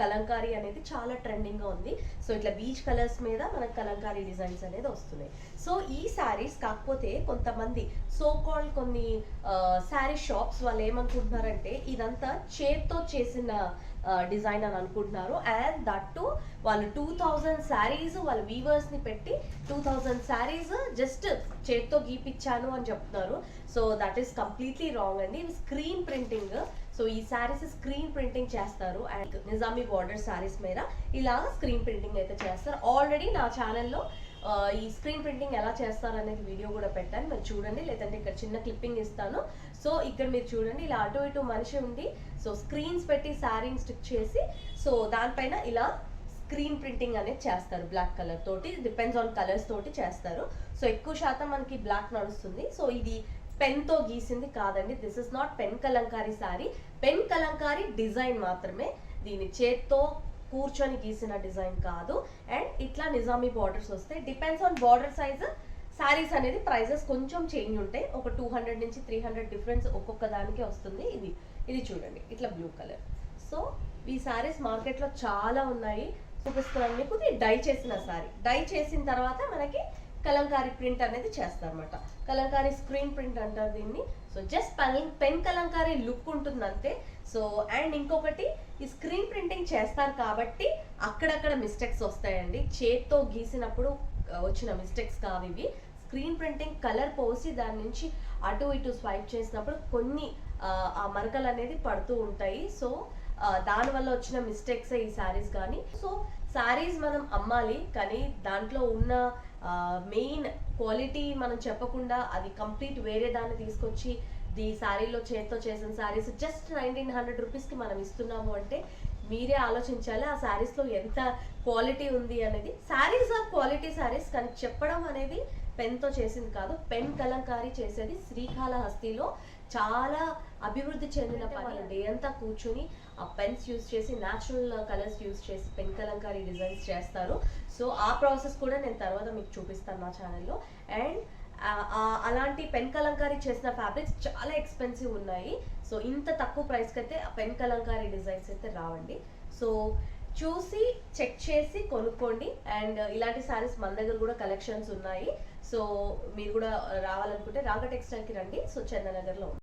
కలంకారీ అనేది చాలా ట్రెండింగ్గా ఉంది. సో ఇట్లా బీచ్ కలర్స్ మీద మనకు కలంకారీ డిజైన్స్ అనేది వస్తున్నాయి. సో ఈ శారీస్ కాకపోతే కొంతమంది సో కాల్డ్ కొన్ని శారీ షాప్స్ వాళ్ళు ఏమనుకుంటున్నారంటే ఇదంతా చేత్తో చేసిన డిజైన్ అని అనుకుంటున్నారు. అండ్ దట్ టు వాళ్ళు టూ థౌజండ్ శారీస్ వాళ్ళ వీవర్స్ని పెట్టి టూ థౌజండ్ శారీస్ జస్ట్ చేత్తో గీపిచ్చాను అని చెప్తున్నారు. So that is completely wrong అండి. ఇవి స్క్రీన్ ప్రింటింగ్ సో ఈ శారీస్ స్క్రీన్ ప్రింటింగ్ చేస్తారు. అండ్ నిజామీ బార్డర్ శారీస్ మీద ఇలా స్క్రీన్ ప్రింటింగ్ అయితే చేస్తారు. ఆల్రెడీ నా ఛానల్లో ఈ స్క్రీన్ ప్రింటింగ్ ఎలా చేస్తారు అనేది వీడియో కూడా పెట్టాను. మీరు చూడండి లేదంటే ఇక్కడ చిన్న క్లిప్పింగ్ ఇస్తాను. సో ఇక్కడ మీరు చూడండి ఇలా అటు ఇటు మనిషి ఉండి సో స్క్రీన్స్ పెట్టి శారీని స్టిక్ చేసి సో దానిపైన ఇలా స్క్రీన్ ప్రింటింగ్ అనేది చేస్తారు బ్లాక్ కలర్ తోటి. డిపెండ్స్ ఆన్ కలర్స్ తోటి చేస్తారు. సో ఎక్కువ శాతం మనకి బ్లాక్ నడుస్తుంది. సో ఇది పెన్తో గీసింది కాదండి. This is not pen kalamkari sari pen kalamkari design మాత్రమే. దీని చేత్తో కూర్చొని గీసిన డిజైన్ కాదు. అండ్ ఇట్లా నిజామీ బార్డర్స్ వస్తాయి. Depends on border size saris అనేది ప్రైజెస్ కొంచెం చేంజ్ ఉంటాయి. ఒక టూ హండ్రెడ్ నుంచి త్రీ హండ్రెడ్ డిఫరెన్స్ ఒక్కొక్క దానికి వస్తుంది. ఇది ఇది చూడండి. ఇట్లా బ్లూ కలర్ సో ఈ శారీస్ మార్కెట్లో చాలా ఉన్నాయి. చూపిస్తున్నాను మీకు. ఇది డై చేసిన శారీ డై చేసిన తర్వాత మనకి కలంకారీ ప్రింట్ అనేది చేస్తారన్నమాట. కలంకారీ స్క్రీన్ ప్రింట్ అంటారు దీన్ని. So just pen pen kalamkari look ఉంటుంది అంతే సో అండ్ ఇంకొకటి ఈ స్క్రీన్ ప్రింటింగ్ చేస్తారు కాబట్టి అక్కడక్కడ మిస్టేక్స్ వస్తాయండి. చేత్తో గీసినప్పుడు వచ్చిన మిస్టేక్స్ కావు ఇవి. స్క్రీన్ ప్రింటింగ్ కలర్ పోసి దాని నుంచి అటు ఇటు స్వైప్ చేసినప్పుడు కొన్ని ఆ, మరకలు అనేది పడుతూ ఉంటాయి. సో దానివల్ల వచ్చిన మిస్టేక్స్ ఈ శారీస్ కానీ సో శారీస్ మనం అమ్మాలి కానీ దాంట్లో ఉన్న మెయిన్ క్వాలిటీ మనం చెప్పకుండా అది కంప్లీట్ వేరే దాన్ని తీసుకొచ్చి ది శారీలో చేత్తో చేసిన శారీస్ జస్ట్ నైన్టీన్ హండ్రెడ్ రూపీస్కి మనం ఇస్తున్నాము అంటే మీరే ఆలోచించాలి ఆ శారీస్లో ఎంత క్వాలిటీ ఉంది అనేది. శారీస్ ఆర్ క్వాలిటీ శారీస్ కానీ చెప్పడం అనేది పెన్తో చేసింది కాదు పెన్ కలంకారీ చేసేది శ్రీకాళహస్తిలో చాలా అభివృద్ధి చెందిన పని. డే అంతా కూర్చుని ఆ పెన్స్ యూస్ చేసి న్యాచురల్ కలర్స్ యూస్ చేసి పెన్ కలంకారీ డిజైన్స్ చేస్తారు. సో ఆ ప్రాసెస్ కూడా నేను తర్వాత మీకు చూపిస్తాను నా ఛానల్లో అండ్ అలాంటి పెన్ కలంకారీ చేసిన ఫ్యాబ్రిక్స్ చాలా ఎక్స్పెన్సివ్ ఉన్నాయి. సో ఇంత తక్కువ ప్రైస్కి అయితే ఆ పెన్ కలంకారీ డిజైన్స్ అయితే రావండి. సో చూసి చెక్ చేసి కొనుక్కోండి. అండ్ ఇలాంటి శారీస్ మన దగ్గర కూడా కలెక్షన్స్ ఉన్నాయి. సో మీరు కూడా రావాలనుకుంటే రాగ టెక్స్టైల్కి రండి. సో చందనగర్లో ఉంది